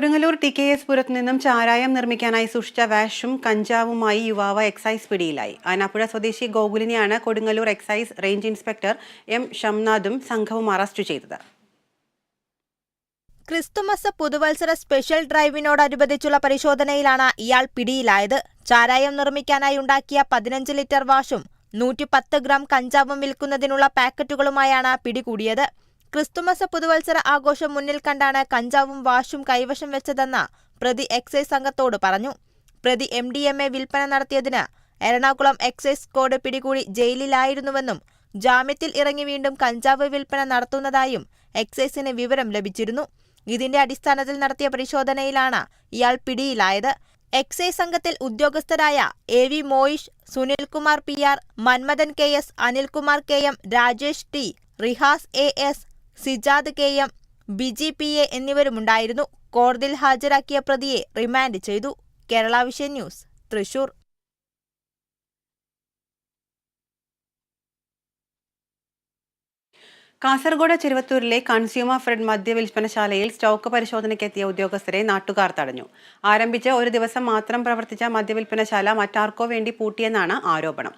Kodungallur T K S പുരത്ത് നിന്നും ചാരായം നിർമ്മിക്കാനായി സൂക്ഷിച്ച വാഷും കഞ്ചാവുമായി യുവാവ് എക്സൈസ് പിടിയിലായി. ആനാപ്പുഴ സ്വദേശി ഗോകുലിനെയാണ് Kodungallur excise range inspector M ഷംനാഥും സംഘവും അറസ്റ്റ് ചെയ്തത്. ക്രിസ്തുമസ് പുതുവത്സര സ്പെഷ്യൽ ഡ്രൈവിനോടനുബന്ധിച്ചുള്ള പരിശോധനയിലാണ് ഇയാൾ പിടിയിലായത്. ചാരായം നിർമ്മിക്കാനായി ഉണ്ടാക്കിയ പതിനഞ്ച് ലിറ്റർ വാഷും നൂറ്റി പത്ത് ഗ്രാം കഞ്ചാവും വിൽക്കുന്നതിനുള്ള പാക്കറ്റുകളുമായാണ് പിടികൂടിയത്. ക്രിസ്തുമസ് പുതുവത്സര ആഘോഷം മുന്നിൽ കണ്ടാണ് കഞ്ചാവും വാഷും കൈവശം വെച്ചതെന്ന് പ്രതി എക്സൈസ് സംഘത്തോട് പറഞ്ഞു. പ്രതി എം ഡി എം എ വിൽപ്പന നടത്തിയതിന് എറണാകുളം എക്സൈസ് സ്ക്വാഡ് പിടികൂടി ജയിലിലായിരുന്നുവെന്നും ജാമ്യത്തിൽ ഇറങ്ങി വീണ്ടും കഞ്ചാവ് വിൽപ്പന നടത്തുന്നതായും എക്സൈസിന് വിവരം ലഭിച്ചിരുന്നു. ഇതിന്റെ അടിസ്ഥാനത്തിൽ നടത്തിയ പരിശോധനയിലാണ് ഇയാൾ പിടിയിലായത്. എക്സൈസ് സംഘത്തിൽ ഉദ്യോഗസ്ഥരായ A V Moyish Sunilkumar P R Manmadhan K S Anilkumar K M Rajesh T Rihas A S Sijad K M Biji P A എന്നിവരുമുണ്ടായിരുന്നു. കോടതിയിൽ ഹാജരാക്കിയ പ്രതിയെ റിമാൻഡ് ചെയ്തു. Kerala Vision News Thrissur. Kasaragod ചെരുവത്തൂരിലെ കൺസ്യൂമർ ഫെഡ് മദ്യവിൽപ്പനശാലയിൽ stock പരിശോധനയ്ക്കെത്തിയ ഉദ്യോഗസ്ഥരെ നാട്ടുകാർ തടഞ്ഞു. ആരംഭിച്ച് ഒരു ദിവസം മാത്രം പ്രവർത്തിച്ച മദ്യവിൽപ്പനശാല മറ്റാർക്കോ വേണ്ടി പൂട്ടിയെന്നാണ് ആരോപണം.